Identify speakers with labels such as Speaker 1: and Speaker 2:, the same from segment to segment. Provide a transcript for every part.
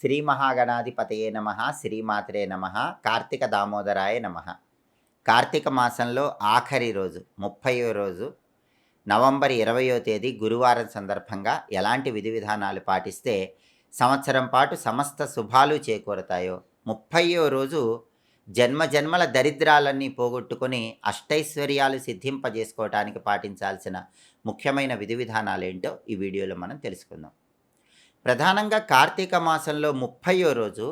Speaker 1: శ్రీ మహాగణాధిపతయే నమ శ్రీమాత్రే నమ కార్తీక దామోదరాయ నమ. కార్తీక మాసంలో ఆఖరి రోజు ముప్పయో రోజు నవంబర్ ఇరవయో తేదీ గురువారం సందర్భంగా ఎలాంటి విధి విధానాలు పాటిస్తే సంవత్సరం పాటు సమస్త శుభాలు చేకూరతాయో ముప్పయో రోజు జన్మ జన్మల దరిద్రాలన్నీ పోగొట్టుకుని అష్టైశ్వర్యాలు సిద్ధింపజేసుకోవటానికి పాటించాల్సిన ముఖ్యమైన విధి విధానాలు ఏంటో ఈ వీడియోలో మనం తెలుసుకుందాం. ప్రధానంగా కార్తీక మాసంలో ముప్పయో రోజు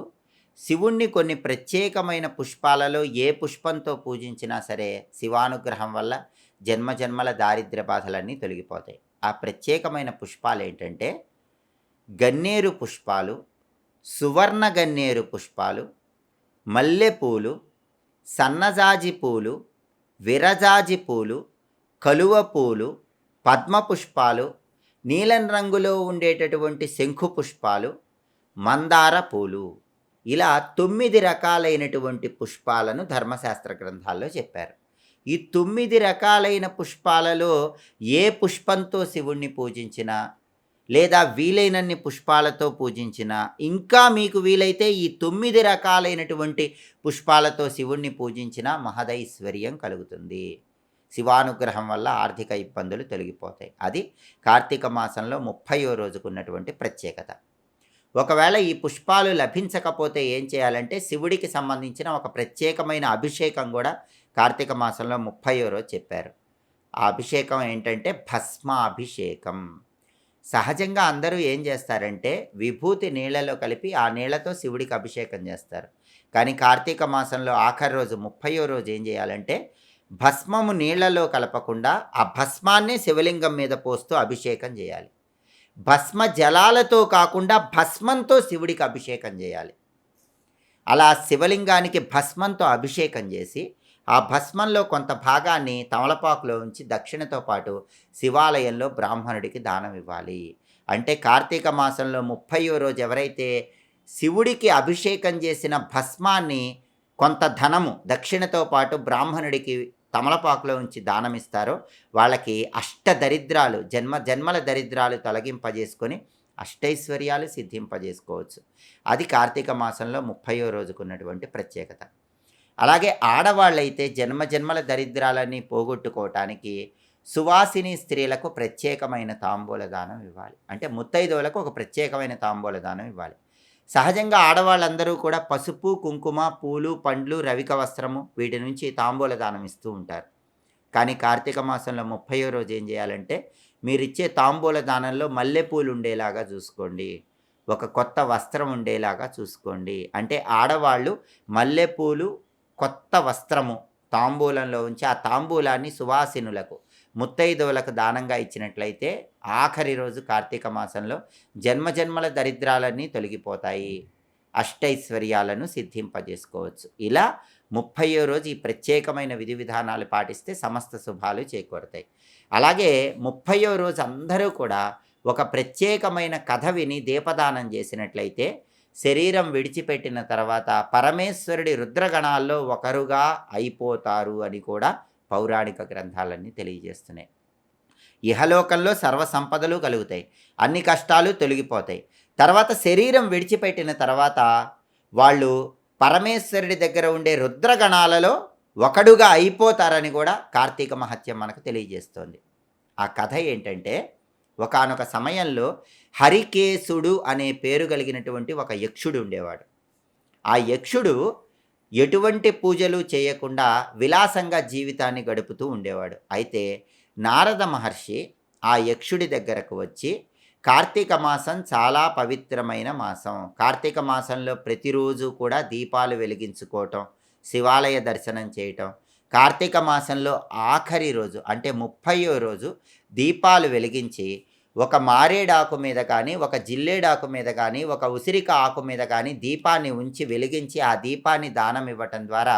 Speaker 1: శివుణ్ణి కొన్ని ప్రత్యేకమైన పుష్పాలలో ఏ పుష్పంతో పూజించినా సరే శివానుగ్రహం వల్ల జన్మ జన్మల దారిద్ర్య బాధలన్నీ తొలగిపోతాయి. ఆ ప్రత్యేకమైన పుష్పాలు ఏంటంటే గన్నేరు పుష్పాలు సువర్ణ గన్నేరు పుష్పాలు మల్లెపూలు సన్నజాజి పూలు విరజాజి పూలు కలువ పూలు పద్మ పుష్పాలు నీలం రంగులో ఉండేటటువంటి శంఖు పుష్పాలు మందార పూలు ఇలా తొమ్మిది రకాలైనటువంటి పుష్పాలను ధర్మశాస్త్ర గ్రంథాల్లో చెప్పారు. ఈ తొమ్మిది రకాలైన పుష్పాలలో ఏ పుష్పంతో శివుణ్ణి పూజించినా లేదా వీలైనన్ని పుష్పాలతో పూజించిన ఇంకా మీకు వీలైతే ఈ తొమ్మిది రకాలైనటువంటి పుష్పాలతో శివుణ్ణి పూజించిన మహదైశ్వర్యం కలుగుతుంది. శివానుగ్రహం వల్ల ఆర్థిక ఇబ్బందులు తొలగిపోతాయి. అది కార్తీక మాసంలో ముప్పయో రోజుకున్నటువంటి ప్రత్యేకత. ఒకవేళ ఈ పుష్పాలు లభించకపోతే ఏం చేయాలంటే శివుడికి సంబంధించిన ఒక ప్రత్యేకమైన అభిషేకం కూడా కార్తీక మాసంలో ముప్పయో రోజు చెప్పారు. ఆ అభిషేకం ఏంటంటే భస్మాభిషేకం. సహజంగా అందరూ ఏం చేస్తారంటే విభూతి నీళ్ళలో కలిపి ఆ నీళ్ళతో శివుడికి అభిషేకం చేస్తారు. కానీ కార్తీక మాసంలో ఆఖరి రోజు ముప్పయో రోజు ఏం చేయాలంటే భస్మము నీళ్ళలో కలపకుండా ఆ భస్మాన్నే శివలింగం మీద పోస్తూ అభిషేకం చేయాలి. భస్మ జలాలతో కాకుండా భస్మంతో శివుడికి అభిషేకం చేయాలి. అలా శివలింగానికి భస్మంతో అభిషేకం చేసి ఆ భస్మంలో కొంత భాగాన్ని తమలపాకులో ఉంచి దక్షిణతో పాటు శివాలయంలో బ్రాహ్మణుడికి దానం ఇవ్వాలి. అంటే కార్తీక మాసంలో ముప్పయో రోజు ఎవరైతే శివుడికి అభిషేకం చేసిన భస్మాన్ని కొంత ధనము దక్షిణతో పాటు బ్రాహ్మణుడికి తమలపాకులో ఉంచి దానమిస్తారో వాళ్ళకి అష్ట దరిద్రాలు జన్మ జన్మల దరిద్రాలు తొలగింపజేసుకొని అష్టైశ్వర్యాలు సిద్ధింపజేసుకోవచ్చు. అది కార్తీక మాసంలో ముప్పయో రోజుకున్నటువంటి ప్రత్యేకత. అలాగే ఆడవాళ్ళైతే జన్మ జన్మల దరిద్రాలన్నీ పోగొట్టుకోవటానికి సువాసిని స్త్రీలకు ప్రత్యేకమైన తాంబూల దానం ఇవ్వాలి. అంటే ముత్తైదువులకు ఒక ప్రత్యేకమైన తాంబూల దానం ఇవ్వాలి. సహజంగా ఆడవాళ్ళందరూ కూడా పసుపు కుంకుమ పూలు పండ్లు రవిక వస్త్రము వీటి నుంచి తాంబూల దానం ఇస్తూ ఉంటారు. కానీ కార్తీక మాసంలో ముప్పయో రోజు ఏం చేయాలంటే మీరిచ్చే తాంబూల దానంలో మల్లెపూలు ఉండేలాగా చూసుకోండి. ఒక కొత్త వస్త్రం ఉండేలాగా చూసుకోండి. అంటే ఆడవాళ్ళు మల్లెపూలు కొత్త వస్త్రము తాంబూలంలో ఉంచి ఆ తాంబూలాన్ని సువాసినులకు ముత్తైదువులకు దానంగా ఇచ్చినట్లయితే ఆఖరి రోజు కార్తీక మాసంలో జన్మజన్మల దరిద్రాలన్నీ తొలగిపోతాయి. అష్టైశ్వర్యాలను సిద్ధింపజేసుకోవచ్చు. ఇలా ముప్పయో రోజు ఈ ప్రత్యేకమైన విధి విధానాలు పాటిస్తే సమస్త శుభాలు చేకూరుతాయి. అలాగే ముప్పయో రోజు అందరూ కూడా ఒక ప్రత్యేకమైన కథ విని దీపదానం చేసినట్లయితే శరీరం విడిచిపెట్టిన తర్వాత పరమేశ్వరుడి రుద్రగణాల్లో ఒకరుగా అయిపోతారు అని కూడా పౌరాణిక గ్రంథాలన్నీ తెలియజేస్తున్నాయి. ఇహలోకంలో సర్వ సంపదలు కలుగుతాయి. అన్ని కష్టాలు తొలగిపోతాయి. తర్వాత శరీరం విడిచిపెట్టిన తర్వాత వాళ్ళు పరమేశ్వరుడి దగ్గర ఉండే రుద్రగణాలలో ఒకడుగా అయిపోతారని కూడా కార్తీక మహత్యం మనకు తెలియజేస్తోంది. ఆ కథ ఏంటంటే ఒకనొక సమయంలో హరికేశుడు అనే పేరు కలిగినటువంటి ఒక యక్షుడు ఉండేవాడు. ఆ యక్షుడు ఎటువంటి పూజలు చేయకుండా విలాసంగా జీవితాన్ని గడుపుతూ ఉండేవాడు. అయితే నారద మహర్షి ఆ యక్షుడి దగ్గరకు వచ్చి కార్తీక మాసం చాలా పవిత్రమైన మాసం. కార్తీక మాసంలో ప్రతిరోజు కూడా దీపాలు వెలిగించుకోవటం శివాలయ దర్శనం చేయటం కార్తీక మాసంలో ఆఖరి రోజు అంటే ముప్పయో రోజు దీపాలు వెలిగించి ఒక మారేడాకు మీద కానీ ఒక జిల్లేడాకు మీద కానీ ఒక ఉసిరిక ఆకు మీద కానీ దీపాన్ని ఉంచి వెలిగించి ఆ దీపాన్ని దానం ఇవ్వటం ద్వారా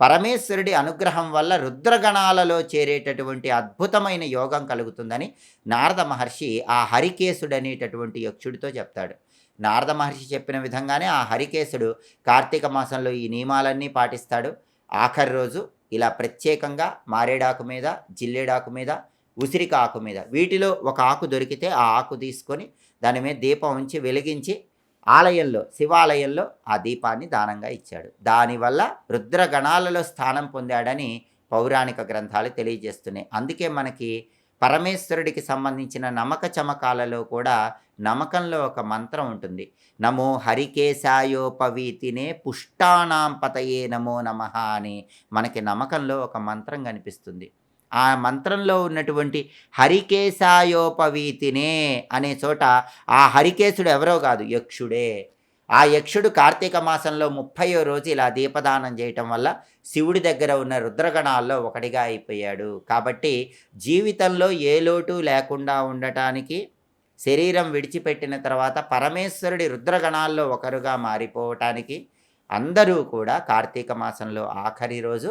Speaker 1: పరమేశ్వరుడి అనుగ్రహం వల్ల రుద్రగణాలలో చేరేటటువంటి అద్భుతమైన యోగం కలుగుతుందని నారద మహర్షి ఆ హరికేశుడు అనేటటువంటి యక్షుడితో చెప్తాడు. నారద మహర్షి చెప్పిన విధంగానే ఆ హరికేశుడు కార్తీక మాసంలో ఈ నియమాలన్నీ పాటిస్తాడు. ఆఖరి రోజు ఇలా ప్రత్యేకంగా మారేడాకు మీద జిల్లేడాకు మీద ఉసిరిక ఆకు మీద. వీటిలో ఒక ఆకు దొరికితే ఆ ఆకు తీసుకొని దాని మీద దీపం ఉంచి వెలిగించి ఆలయంలో శివాలయంలో ఆ దీపాన్ని దానంగా ఇచ్చాడు. దానివల్ల రుద్రగణాలలో స్థానం పొందాడని పౌరాణిక గ్రంథాలు తెలియజేస్తున్నాయి. అందుకే మనకి పరమేశ్వరుడికి సంబంధించిన నమక చమకాలలో కూడా నమకంలో ఒక మంత్రం ఉంటుంది. నమో హరికేశాయోపవీతినే పుష్టానాం పతయే నమో నమ అని మనకి నమకంలో ఒక మంత్రం కనిపిస్తుంది. ఆ మంత్రంలో ఉన్నటువంటి హరికేశాయోపవీతినే అనే చోట ఆ హరికేశుడు ఎవరో కాదు యక్షుడే. ఆ యక్షుడు కార్తీక మాసంలో ముప్పయో రోజు ఇలా దీపదానం చేయటం వల్ల శివుడి దగ్గర ఉన్న రుద్రగణాల్లో ఒకటిగా అయిపోయాడు. కాబట్టి జీవితంలో ఏ లోటు లేకుండా ఉండటానికి శరీరం విడిచిపెట్టిన తర్వాత పరమేశ్వరుడి రుద్రగణాల్లో ఒకరుగా మారిపోవటానికి అందరూ కూడా కార్తీక మాసంలో ఆఖరి రోజు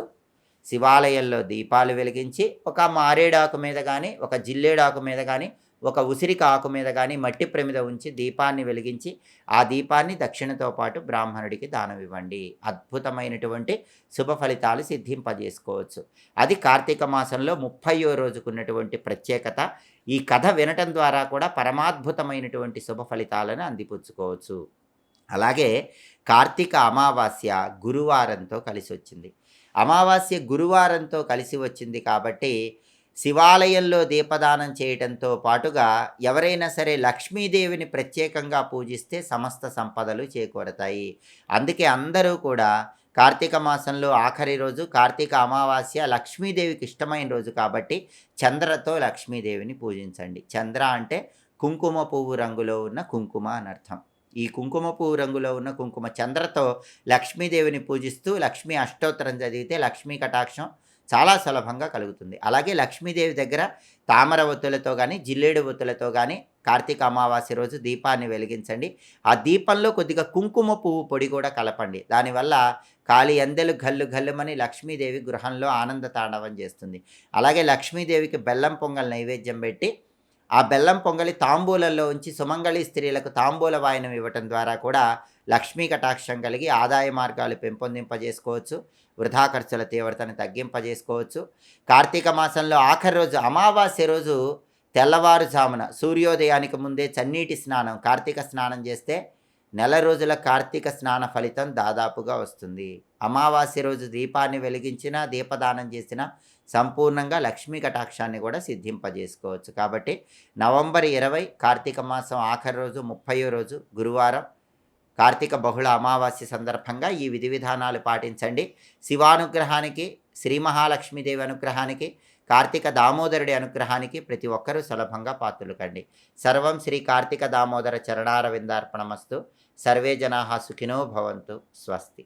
Speaker 1: శివాలయంలో దీపాలు వెలిగించి ఒక మారేడాకు మీద కానీ ఒక జిల్లేడాకు మీద కానీ ఒక ఉసిరిక ఆకు మీద కానీ మట్టి ప్రమిద ఉంచి దీపాన్ని వెలిగించి ఆ దీపాన్ని దక్షిణతో పాటు బ్రాహ్మణుడికి దానం ఇవ్వండి. అద్భుతమైనటువంటి శుభ ఫలితాలు సిద్ధింపజేసుకోవచ్చు. అది కార్తీక మాసంలో ముప్పయో రోజుకున్నటువంటి ప్రత్యేకత. ఈ కథ వినటం ద్వారా కూడా పరమాద్భుతమైనటువంటి శుభ ఫలితాలను అందిపుచ్చుకోవచ్చు. అలాగే కార్తీక అమావాస్య గురువారంతో కలిసి వచ్చింది అమావాస్య గురువారంతో కలిసి వచ్చింది కాబట్టి శివాలయంలో దీపదానం చేయటంతో పాటుగా ఎవరైనా సరే లక్ష్మీదేవిని ప్రత్యేకంగా పూజిస్తే సమస్త సంపదలు చేకూరతాయి. అందుకే అందరూ కూడా కార్తీక మాసంలో ఆఖరి రోజు కార్తీక అమావాస్య లక్ష్మీదేవికి ఇష్టమైన రోజు కాబట్టి చంద్రతో లక్ష్మీదేవిని పూజించండి. చంద్ర అంటే కుంకుమ పువ్వు రంగులో ఉన్న కుంకుమ అని అర్థం. ఈ కుంకుమ పువ్వు రంగులో ఉన్న కుంకుమ చంద్రతో లక్ష్మీదేవిని పూజిస్తూ లక్ష్మీ అష్టోత్తరం చదివితే లక్ష్మీ కటాక్షం చాలా సులభంగా కలుగుతుంది. అలాగే లక్ష్మీదేవి దగ్గర తామర ఒత్తులతో కానీ జిల్లేడు ఒత్తులతో కానీ కార్తీక అమావాస్య రోజు దీపాన్ని వెలిగించండి. ఆ దీపంలో కొద్దిగా కుంకుమ పువ్వు పొడి కూడా కలపండి. దానివల్ల కాలి అందెలు గల్లు గల్లుమని లక్ష్మీదేవి గృహంలో ఆనంద తాండవం చేస్తుంది. అలాగే లక్ష్మీదేవికి బెల్లం పొంగల్ నైవేద్యం పెట్టి ఆ బెల్లం పొంగలి తాంబూలంలో ఉంచి సుమంగళి స్త్రీలకు తాంబూల వాయనం ఇవ్వటం ద్వారా కూడా లక్ష్మీ కటాక్షం కలిగి ఆదాయ మార్గాలు పెంపొందింపజేసుకోవచ్చు. వృధా ఖర్చుల తీవ్రతను తగ్గింపజేసుకోవచ్చు. కార్తీక మాసంలో ఆఖరి రోజు అమావాస్య రోజు తెల్లవారుజామున సూర్యోదయానికి ముందే చన్నీటి స్నానం కార్తీక స్నానం చేస్తే నెల రోజుల కార్తీక స్నాన ఫలితం దాదాపుగా వస్తుంది. అమావాస్య రోజు దీపాన్ని వెలిగించిన దీపదానం చేసిన సంపూర్ణంగా లక్ష్మీ కటాక్షాన్ని కూడా సిద్ధింపజేసుకోవచ్చు. కాబట్టి నవంబర్ ఇరవై కార్తీక మాసం ఆఖరి రోజు ముప్పయో రోజు గురువారం కార్తీక బహుళ అమావాస్య సందర్భంగా ఈ విధి విధానాలు పాటించండి. శివానుగ్రహానికి శ్రీ మహాలక్ష్మీదేవి అనుగ్రహానికి కార్తీక దామోదరుడి అనుగ్రహానికి ప్రతి ఒక్కరూ సులభంగా పాత్రలు కండి సర్వం శ్రీ కార్తీక దామోదర చరణారవిందార్పణమస్తు. సర్వే జనా సుఖినో భవంతు. స్వస్తి.